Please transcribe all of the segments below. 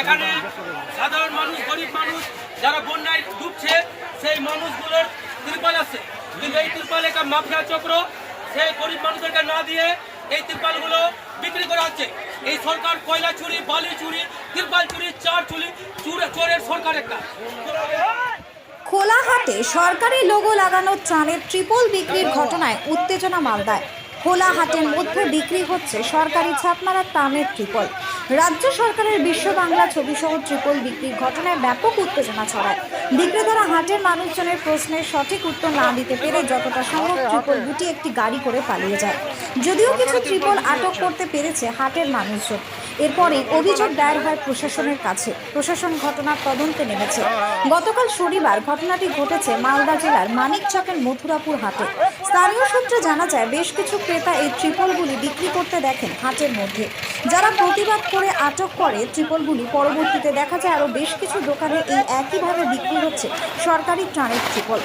এখানে সাধারণ মানুষ, গরিব মানুষ যারা বন্যায় ডুবছে, সেই মানুষগুলোর তিরপাল আছে। কিন্তু এই তিরপাল একটা মাফিয়া চক্র সেই গরিব মানুষদেরকে না দিয়ে এই তিরপালগুলো বিক্রি করা হচ্ছে। এই সরকার কয়লা চুরি, বালি চুরি, তিরপাল চুরি, চার চুরি, চুরে, চোরের সরকার একটা। খোলাহাটে সরকারি লোগো লাগানো ত্রাণের ট্রিপল বিক্রির ঘটনায় উত্তেজনা মালদায়। খোলাহাটের মধ্যে বিক্রি হচ্ছে সরকারি ছাপমারা ত্রাণের ট্রিপল রাজ্য সরকারের বিশ্ব বাংলা ছবিসহ ট্রিপল বিক্রির ঘটনায় ব্যাপক উত্তেজনা ছড়ায়। বিক্রেতারা হাটের মানুষজনের প্রশ্নের সঠিক উত্তর না দিতে পেরে যতটা সম্ভব ট্রিপল গুটি একটি গাড়ি করে পালিয়ে যায়। যদিও কিছু ট্রিপল আটক করতে পেরেছে হাটের মানুষজন। এরপরে অভিযোগ দায়ের হয় প্রশাসনের কাছে। প্রশাসন ঘটনার তদন্তে নেমেছে। গতকাল শনিবার ঘটনাটি ঘটেছে মালদা জেলার মানিকচকের মথুরাপুর হাটে। স্থানীয় সূত্রে জানা যায়, বেশ কিছু ক্রেতা এই ট্রিপলগুলি বিক্রি করতে দেখেন হাটের মধ্যে। যারা প্রতিবাদ করে আটক করে ট্রিপলগুলি পরবর্তীতে দেখা যায় আরও বেশ কিছু দোকানে এই একইভাবে বিক্রি হচ্ছে সরকারি ট্রানের ট্রিপল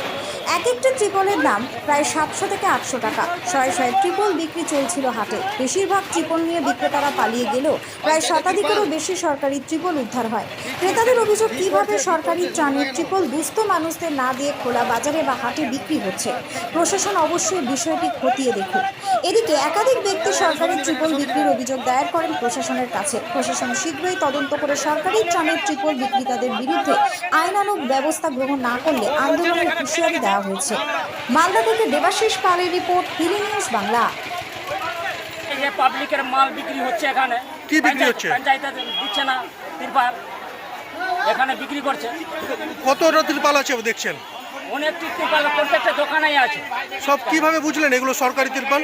এক একটা ট্রিপলের দাম প্রায় সাতশো থেকে আটশো টাকা। শয়ে শয়ে ট্রিপল বিক্রি চলছিল হাটে। বেশিরভাগ ট্রিপল নিয়ে বিক্রেতারা পালিয়ে গেলেও প্রায় শতাধিকেরও বেশি সরকারি ট্রিপল উদ্ধার হয়। ক্রেতাদের অভিযোগ, কীভাবে সরকারি ট্রানের ট্রিপল দুস্থ মানুষদের না দিয়ে খোলা বাজারে বা হাটে বিক্রি হচ্ছে? প্রশাসন অবশ্যই বিষয়টি খতিয়ে দেখুক। এদিকে একাধিক ব্যক্তি সরকারি ট্রিপল বিক্রির অভিযোগ দায়ের করেন প্রশাসনের কাছে। প্রশাসন শীঘ্রই তদন্ত করে সরকারি ট্রানের ট্রিপল বিক্রেতাদের বিরুদ্ধে আইনানুগ ব্যবস্থা গ্রহণ না করলে আন্দোলনের হুঁশিয়ারি দেওয়া হয়েছে। মালদা থেকে দেবাশিস পালের রিপোর্ট হিলি নিউজ বাংলা। এই পাবলিকের মাল বিক্রি হচ্ছে এখানে। কি বিক্রি হচ্ছে? পঞ্চায়েতে দিচ্ছে না তিরপাল এখানে বিক্রি করছে। কতটা তিরপাল আছে দেখছেন? অনেক তিরপাল প্রত্যেকটা দোকানেই আছে। সব কীভাবে বুঝলেন এগুলো সরকারি তিরপাল?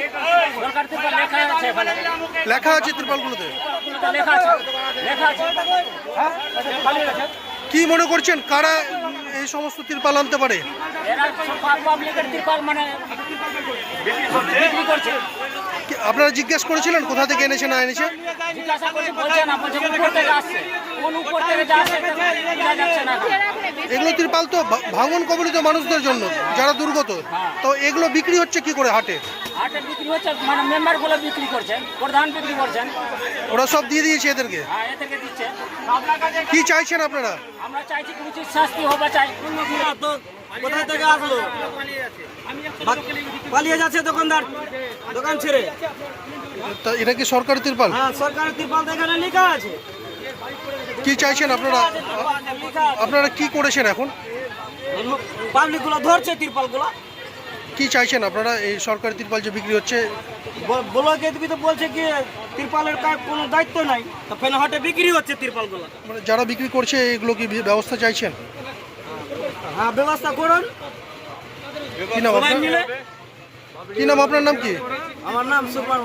সরকার তিরপাল লেখা আছে এখানে। লেখা আছে তিরপালগুলোতে? লেখা আছে। লেখা আছে। কি মনে করছেন কারা এই সমস্ত তিরপাল আনতে পারে? মানে আপনারা জিজ্ঞেস করেছিলেন কোথা থেকে এনেছে না এনেছে? জিজ্ঞাসা করছে উপর থেকে আসছে। কোন উপর থেকে যাচ্ছে না। এগুলো তিরপাল তো ভাঙন কবলিত মানুষদের জন্য যারা দুর্গত তো এগুলো বিক্রি হচ্ছে কি করে হাটে? হাটে বিক্রি হচ্ছে মানে মেম্বারগুলো বিক্রি করছেন প্রধান বিক্রি করছেন। ওরা সব দিয়ে দিয়েছে এদেরকে? হ্যাঁ এ দিচ্ছে। কি চাইছেন আপনারা? আমরা চাইছি উচিত শাস্তি হবে চাই। কোথা থেকে আসলো? পালিয়ে যাচ্ছে দোকানদার দোকান ছেড়ে। তা এটা কি সরকারি তিরপাল? হ্যাঁ সরকারের তিরপাল এখানে লেখা আছে। কি চাইছেন আপনারা? আপনারা কি করেছেন এখন? পাবলিকগুলো ধরছে তিরপালগুলো কি চাইছেন আপনারা? এই সরকারি তিরপাল যে বিক্রি হচ্ছে? ব্লকে তো বলছে কি তিরপালের কোনো দায়িত্ব নাই। তো বিক্রি হচ্ছে মানে যারা বিক্রি করছে এগুলো কি ব্যবস্থা চাইছেন? হ্যাঁ ব্যবস্থা করুন। কি নাম আপনার? মিলে। কি নাম আপনার নাম কি? আমার নাম সুপার।